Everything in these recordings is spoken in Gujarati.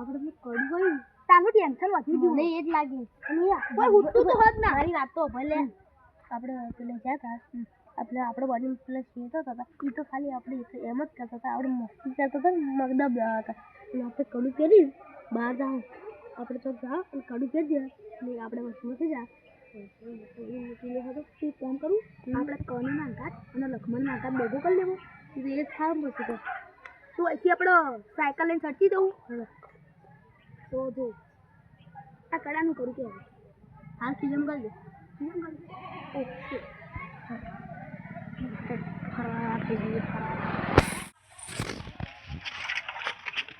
આપણે કડી ગયું તાનું ટેન્શન વધી ગયું મને એ જ લાગે. કોઈ ઉઠતું તો હોત ના. મારી વાત તો ભલે. આપણે પેલે ગયા હતા આપણે આપણે બોડી પેલા શેતો હતા એ તો ખાલી આપણે એમ જ કરતા હતા. આપણે મસ્તી કરતા હતા મગદબ મગદા બધા હતા. અને આપણે કડું પહેરી બહાર જાઓ. આપણે તો જાઓ અને કડું પહેરી દે. ને આપણે મસ્તી જા. કામ કરું. આપણે કની નાંકાત અને લખમણ નાંકાત ભેગું કરી લેવું. એ જ થાય પછી તો તો અહીંથી આપણે સાયકલ લઈને ચડતી દઉં તો જો આ કડાનું કરું કે હવે? હાલ સીઝન કરી દે. ઓકે.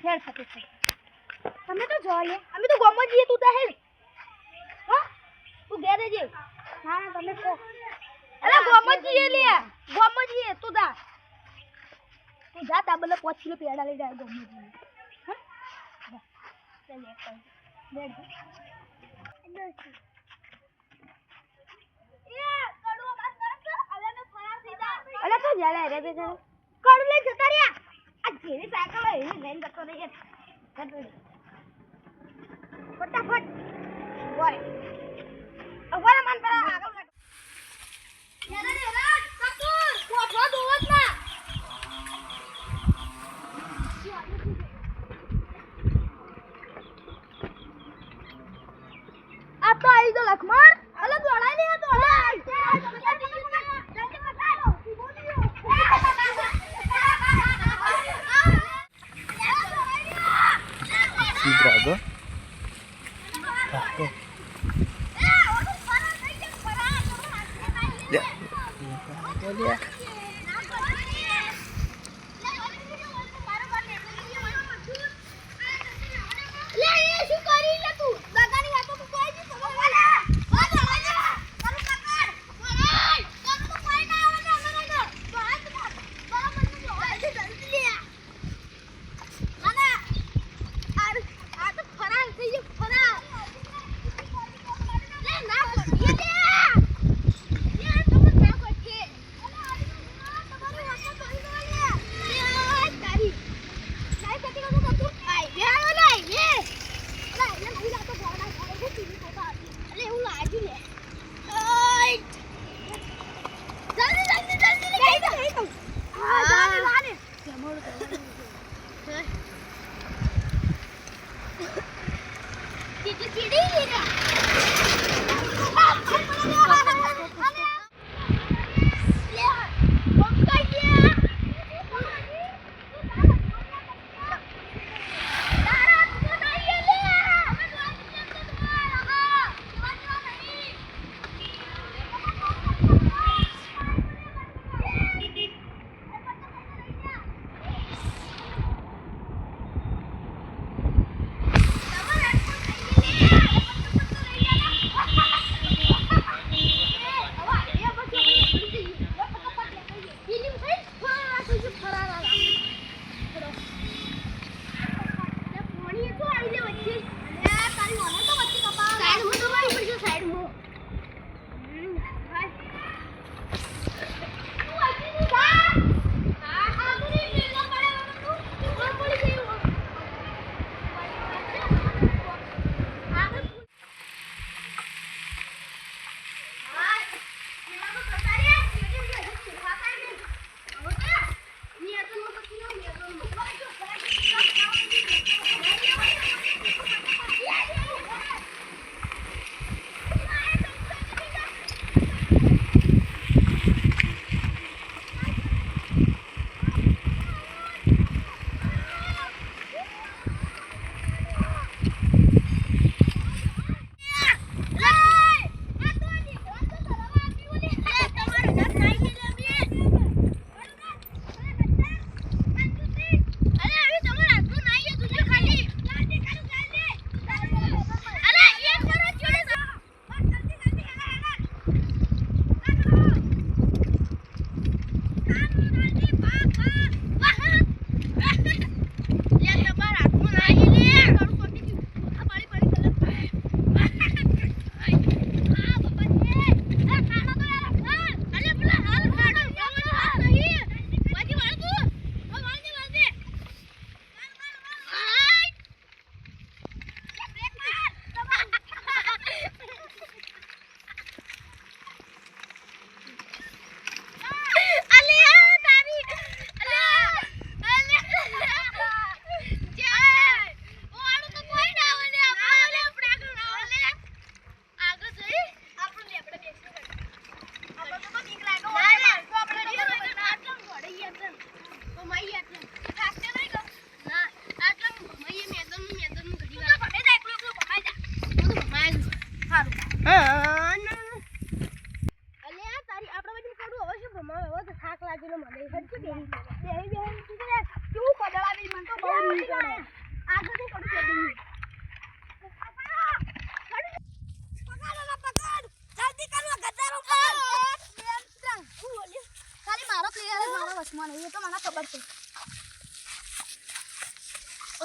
હેડ ખાતે છે તમે તો જો લે અમે તો ગોમો જઈએ તું તો હેડ. હા? તું ઘેરે જે ના ના તમે કહો. અરે ગોમો જઈએ લે. ગોમો જઈએ તું દા તું જા તા બલે પોચ પેડા લઈ જાય ગોમો જઈએ હા જા ચાલ એક કર બેઠ અલે તો જલે રે બે કડું લઈ જતા રહ્યા. આ જેવી સાયકલ હોય એની લઈને જતો રહી ફટાફટ. બોય અગવાના મન પર આગળ કાઢ યાર રે રાજ કતુર કોઠો દોવત ના તો લખમણ અલે દોડાય ને દોડાય Drago.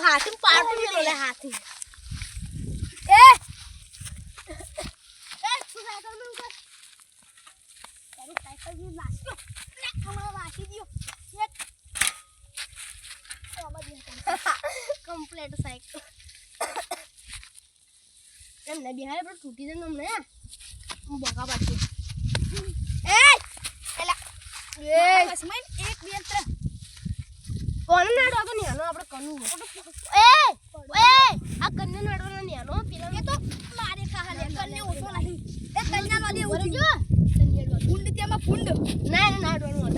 હાથી પાડતું મેલો લે. હાથી. એ! એ! તું સાયકલમાં ઉતર તારી સાયકલની નાસ્યો લે હમણાં વાસી દ્યો એક. Complete cycle. એમને ને બિહાર પર તૂટી જાય અમને બોકા પાછી એ! એલા. એક બે ત્રણ કોને નાડો? તો નેનો આપણે કનુ એ એ આ કન્ને નાડવાનો નેનો. પેલા એ તો મારે ખાહા લે કન્ને ઓછો નહીં એ કન્યા નો દે ઉઠી. જો. ફૂંડ તેમાં ફૂંડ. ના ના નાડવાનું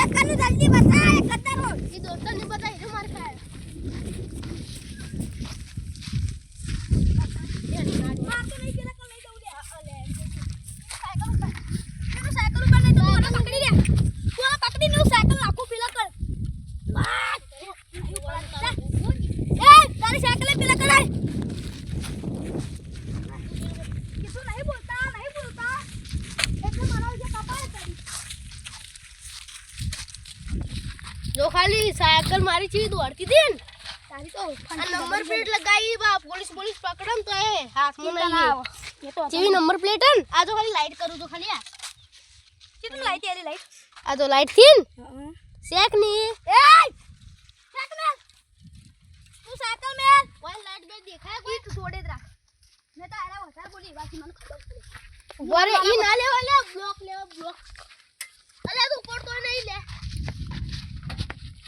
એ કન્ને જલ્દી બતા એ કતરો. એ દોસ્તો ને બતા એ માર ખાય માર તો નહીં પેલા કઈ દઉં લે અલે સાયકલ ઉપર પેલો સાયકલ ઉપર નહીં તો તું આને પકડી લે તું આને પકડીને હું સાયકલ નાખું પેલા કર વાહ! એ તારી સાયકલ એ પેલા કરાય કીધું નહીં બોલતા નહીં બોલતા એટલે મારા વિશે કપાય તારી જો ખાલી સાયકલ મારી ચીવી દોડતી હતી ને તારી તો આ નંબર પ્લેટ લગાવી બા પોલીસ પોલીસ પકડે ને તો એ હાથમાં નહીં આવે. એ તો જેવી નંબર પ્લેટ હે ને આ જો ખાલી લાઈટ કરું તો ખાલી આ કેટલું લાઈટ એરી લાઈટ આ તો લાઈટથી ને શેકની એય સાયકલ મેલ તું સાયકલ મેલ ઓય લાઈટ બે દેખાય કોઈ ઈ તું છોડે જ રાખ મેં તો આરા વધારે બોલી બાકી મને ખબર પડે વરે ઈ ના લેવા લે બ્લોક લેવા બ્લોક અલે તું પડતો નહીં લે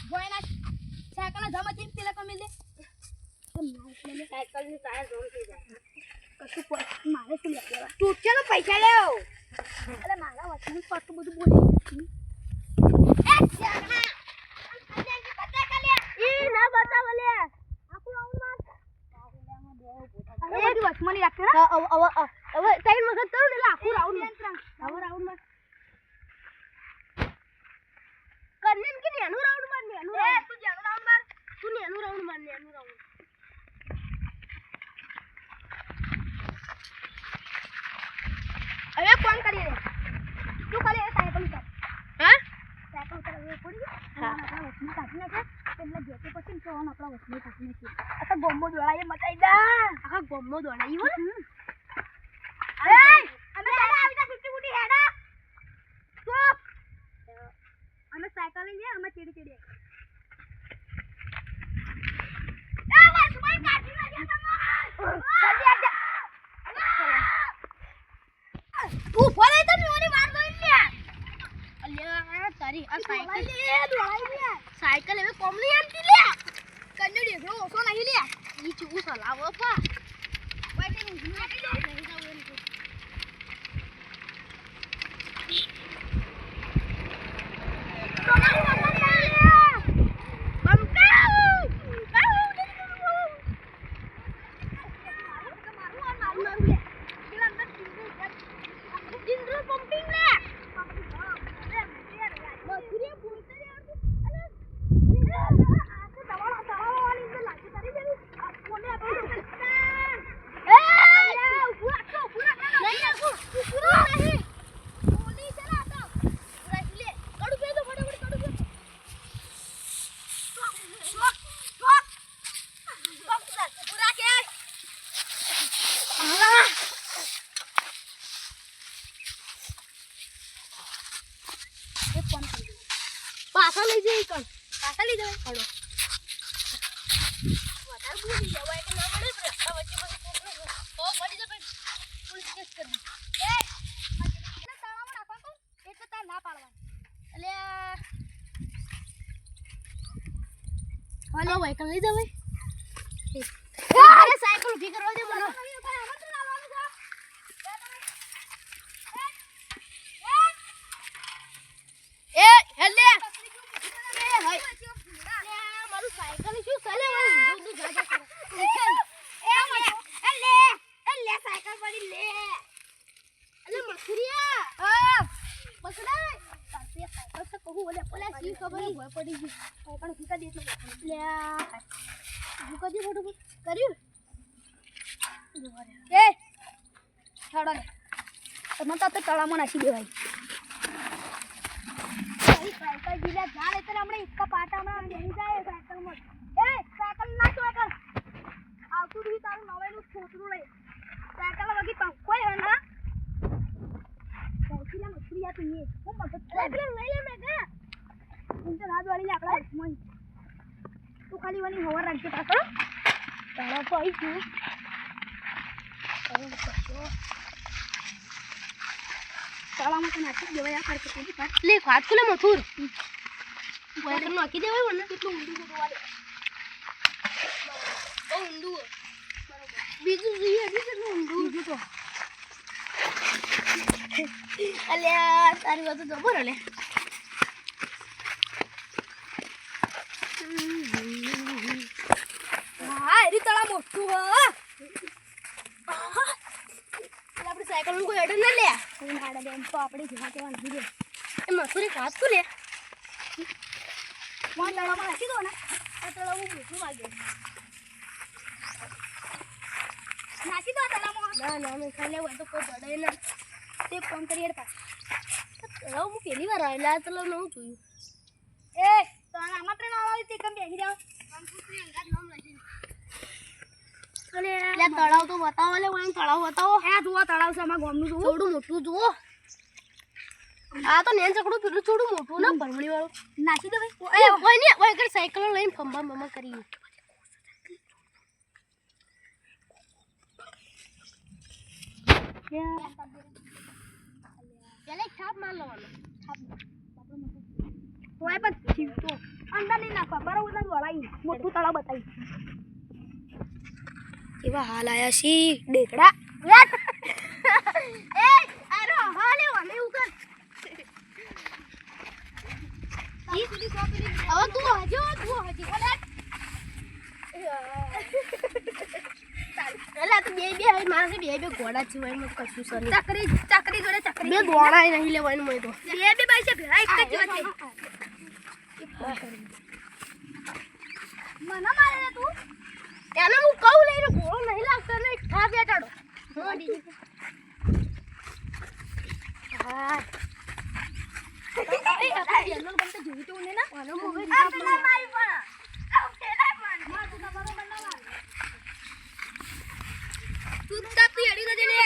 ભોય ના સાયકલ જમા જમાતી પેલા કમી લે સાયકલની ટાયર જોન થઈ જાય. કશું કોઈ મારે શું લેવા? તું ચાલો પૈસા લેવ અલે મારા વચન પાટું બધું બોલી એ સાયકલ ઈ ના બતાવ લે. એ બધી વચમાની રાખે હવે હવે હવે ત્રણ વખત કરું ને એટલે આખું રાઉન્ડ હવે રાઉન્ડમાં કરને કે નેનું રાઉન્ડ માર નેનું એ રાઉન્ડ તું જાણો રાઉન્ડ માર તું નેનું રાઉન્ડ માર નેનું રાઉન્ડ હવે ફોન કરી દે તું ખાલી એ સાયકલ ઉતાર હા સાયકલ ઉતાર હવે પડી ગઈ હા. આપણા વચમાં કાઢી નાખે એટલે જેતે પછી તો આપણા વચમાં કાઢી નાખી આ તો ગોમો દોડાએ મચાઈ દા આખા ગોમમાં દોડાઈ હો એ અમે તારા આવીતા ફિફ્ટી ફૂટી હેડા સ્ટોપ અમે સાયકલ લઈને અમે ચીડી ચીડી તું ફરે તો નોરી માર દો લે અલ્યા તારી આ સાયકલ લે દોડાઈ લે. સાયકલ હવે કોમ નહીં આનતી લે. કન્યો દેખલો ઓછો નહીં લે. ઈ ચૂ સલાવો પા Come on. પાછા લઈ જઈ કણ પાછા લઈ જવાય હળો વધારે ભૂલી જવાય કે ના મળે રસ્તા વચ્ચે પછી પછી પોલીસ કેસ કરી તાર ના પાડવાની. એટલે હલો વાયકલ લઈ જવાય અરે સાયકલ ઊભી કરવા દે મને એ હેલે મારું સાયકલ શું ચાલે હું દૂધ જા જા કરે અલે મખરિયા પકડાય તારે સાયકલ છે કહું ઓલે ઓલે સી ખબર ભય પડી ગઈ લે હું કદી ફોટો કર્યું? તળાવમાં નાખી દેવાય. મારી સાયકલ જીલ્યા ઝાડ એટલે હમણાં આમ જાય સાયકલમાં એ સાયકલ ના ચોકર આવતું રહ્યું તારું નવાઈનું છોતરું લઈ સાયકલ વગી પંખો હે ના સાયકલમાં મછલી આતી એ હું મગજ સાયકલ લઈ લે મેં કે હું તો રાત વાળી આપડા હાથમાં તું ખાલી વાળી હવા રાખજે પાછળ તારા તો આવી ગયું તળામાં તો નાખી દેવાય આ કરકે તું પાછ લે વાત કુલે મથુર વાયર નાખી દેવાય મને. કેટલું ઊંડું જોવા દે બહુ ઊંડું બીજું જોઈએ ઊંડું બીજું તો. અલ્યા તારી વાત તો જબર હા એરી તળા મોટું હ નું કોઈ અડે ન લે. હું હાડા બેન તો આપણે જેવા તેવા નહીં એ મથુરે વાત લે? મોં તળામાં નાખી દો ને આ તળાવ ભૂખું લાગે નાખી દો આ તળામાં ના ના મેં ખાલી હોય તો કોઈ અડે ના. તે ફોન કરી હેડ પાછ. તળાવ હું પહેલી વાર આવેલા આ તળાવ નવું જોયું. એ તળા આમંત્રણ આવવા તે કમ બેસી જાવ અલે તળાવ તો બતાવો લે તળાવ બતાવો. એ જુઓ તળાવ છે અમારા ગામનું જુઓ. થોડું મોટું જુઓ. આ તો નેન ચકડું પેલું થોડું મોટું ના ભરમણી વાળું નાખી દો ભાઈ. એ કોઈ નહીં કોઈ આગળ સાયકલો લઈને ફંબા મમા કરી પેલા છાપ માર લેવાનો. તોય પણ જીવતો અંદર નહીં નાખવા. બરાબર વળાઈ. મોટું તળાવ બતાવી. એવા હાલ આયા છી દેખડા. એ આરો હાલે વાલે એવું કર. ઈ સુધી કોપી હવે તું હજો તું હજી એટલે તો બે બે હવે મારા બે બે ઘોડા છે એમાં કશું સર ચકરી ચકરી જોડે ચકરી. બે ઘોડા નહીં લેવાનું મને તો બે બે પૈસા ભેળા એક જ જીવન મને મારે તું એને હું કહું લઈને ઘોડો નહીં લાગતો ને ખા બેટાડો મોડી હા એનો ગમતે જીવતું ને ના આનો મોબાઈલ આ પેલા મારી પણ આ પેલા પણ માર તું તમારો બંને માર તું તાપ તું એડી નજે લે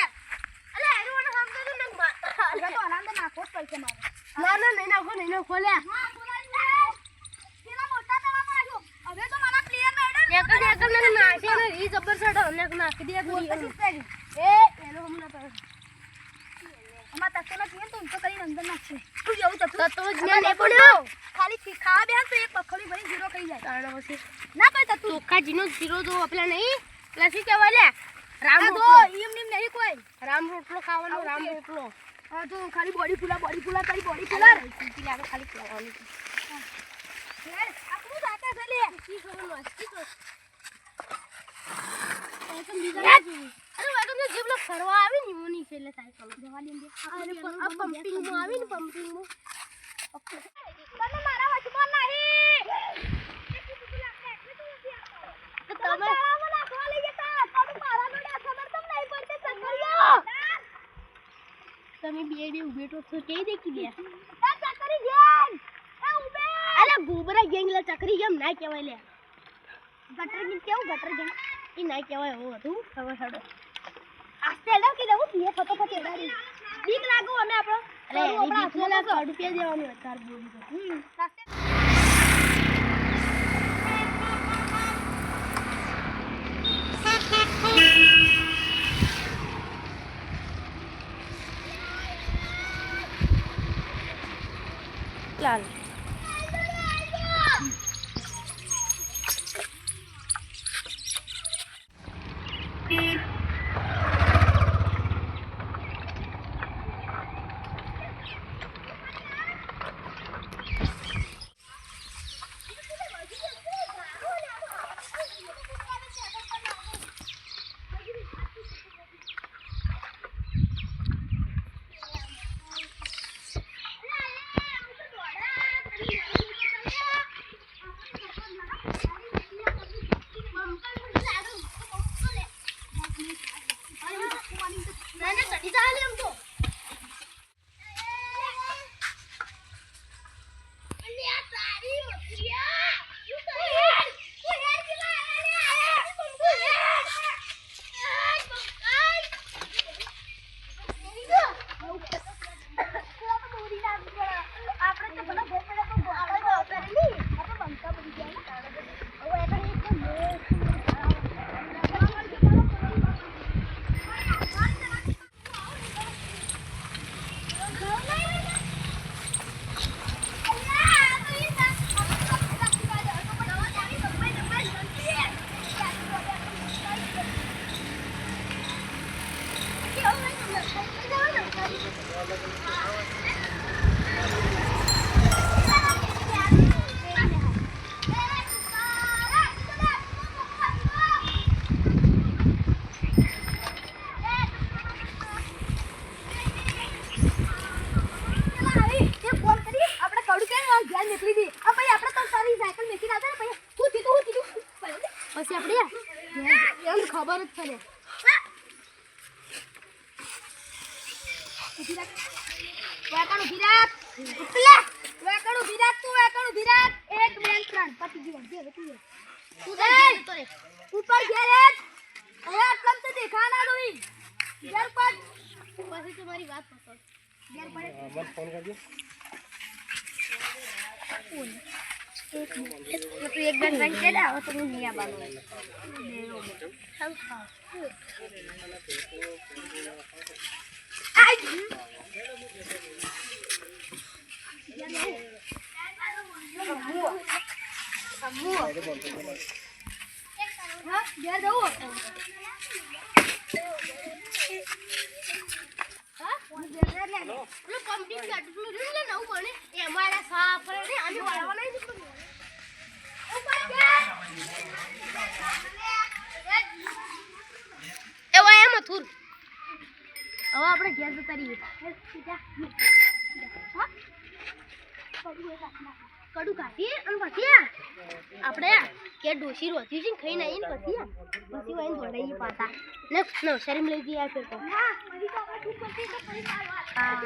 અલે એનો મને સમજો તો નંગ માર અરે તો આનંદ નાખો જ પૈસા મારે ના ના નહીં નાખો નહીં નાખો લે હા બોલાઈ લે પેલા મોટા તળાવમાં આવ્યો હવે તો મારા પ્લેયર ને એડર એક જ એક ને નાખે ને ઈ જબર સડો ને નાખી દે તું એ એનો હમણાં તો અમાર તકો ના પીએ તો ઊંચો કરીને અંદર નાખશે તું જેવું ચતું તો જ મેં નહીં પડ્યો ખાલી ખાવા બેન તો એક પખોડી ભરી જીરો થઈ જાય. તાણ પછી ના કોઈ તતું ચોખ્ખાજીનો જીરો જો પેલા નહીં. પેલા શું કહેવાય લે? રામ રોટલો. ઈમ નીમ નહીં કોઈ. રામ રોટલો ખાવાનો રામ રોટલો. હા તો ખાલી બોડી ફૂલા બોડી ફૂલા કરી બોડી ફૂલા. રે સીધી લાગે ખાલી ખાવાનું. યાર આપણું છે લે. કરવાનું કર અરે તો જીભ ફરવા આવી ને મોની છે એટલે સાયકલ જવા દે અને આ પમ્પિંગમાં આવી ને પમ્પિંગમાં. તમે મારા વચમાં નહીં. તમે તમે તળાવમાં નાખવા લઈ જતા. તમે મારા જોડે આ ખબર તમને નહીં પડતી ચકરીઓ તમે બે બે ઉભે તો છો કે દેખી લે એ ચકરી ગેંગ. ઉભે લે ચકરી કેમ ના કહેવાય લે. ગટર ગેંગ કેવું ગટર ગેંગ? એ ના કહેવાય હો હતું ખબર હડો પીએ ફટોફટ એડાડી બીક લાગો અમે આપણો. અરે બીક લે સો રૂપિયા દેવાની તાર બોલી હમ. ને વેકણ ઊભી રાખ ઉઠલે વેકણ ઊભી રાખ તું વેકણ ઊભી રાખ એક બે ત્રણ. પતી ગયું જે હવે તું તું દે તો રે. ઉપર ઘેર હેડ અરે આટલામ તો દેખાના દોઈ ઘેર પર. પછી તમારી વાત પકડ. ઘેર પર મત ફોન કરજો. તું એક બેન રંગ કે દાવ તો હું નિયા બાનો હા ઘેર જવું હા હું ઘેર હવે આપણે ઘેર જતા રહીએ? કડું કાઢીએ અને પછી આપણે કે ડોસી રોતી છે ખાઈને આવીને પછી પછી વાઈને દોડાઈએ પાછા. ને નવસારીમાં લઈ જઈએ આ ફેર તો. હા.